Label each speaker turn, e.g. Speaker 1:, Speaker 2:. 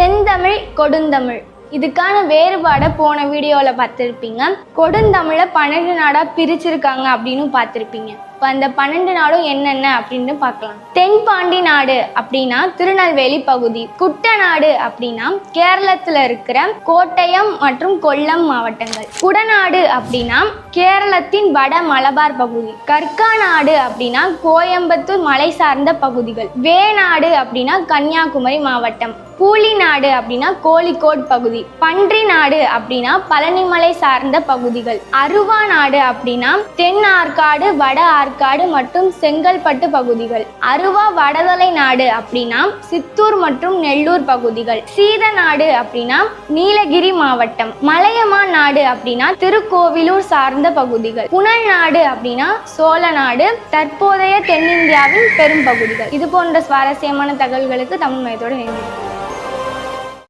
Speaker 1: செந்தமிழ் கொடுந்தமிழ். இதுக்கான வேறுபாடை போன வீடியோவில் பார்த்துருப்பீங்க. கொடுந்தமிழை பன்னெண்டு நாடாக பிரிச்சிருக்காங்க அப்படின்னு பார்த்துருப்பீங்க. இப்போ அந்த பன்னெண்டு நாடும் என்னென்ன அப்படின்னு பார்க்கலாம். தென்பாண்டி நாடு அப்படின்னா திருநெல்வேலி பகுதி. குட்டநாடு அப்படின்னா கேரளத்தில் இருக்கிற கோட்டயம் மற்றும் கொல்லம் மாவட்டங்கள். குடநாடு அப்படின்னா கேரளத்தின் வட மலபார் பகுதி. கற்கா நாடு அப்படின்னா கோயம்புத்தூர் மலை சார்ந்த பகுதிகள். வேநாடு அப்படின்னா கன்னியாகுமரி மாவட்டம். பூலி நாடு அப்படின்னா கோழிக்கோட் பகுதி. பன்றி நாடு அப்படின்னா பழனிமலை சார்ந்த பகுதிகள். அருவா நாடு அப்படின்னா தென் ஆற்காடு வட ஆற்காடு மற்றும் செங்கல்பட்டு பகுதிகள். அருவா வடதலை நாடு அப்படின்னா சித்தூர் மற்றும் நெல்லூர் பகுதிகள். சீத நாடு அப்படின்னா நீலகிரி மாவட்டம். மலையமா நாடு அப்படின்னா திருக்கோவிலூர் சார்ந்த பகுதிகள். புனல் நாடு அப்படின்னா சோழ நாடு. தற்போதைய தென்னிந்தியாவின் பெரும் பகுதிகள் இது போன்ற சுவாரஸ்யமான தகவல்களுக்கு தமிழ் மையத்தோடு இணைந்திருக்கிறேன்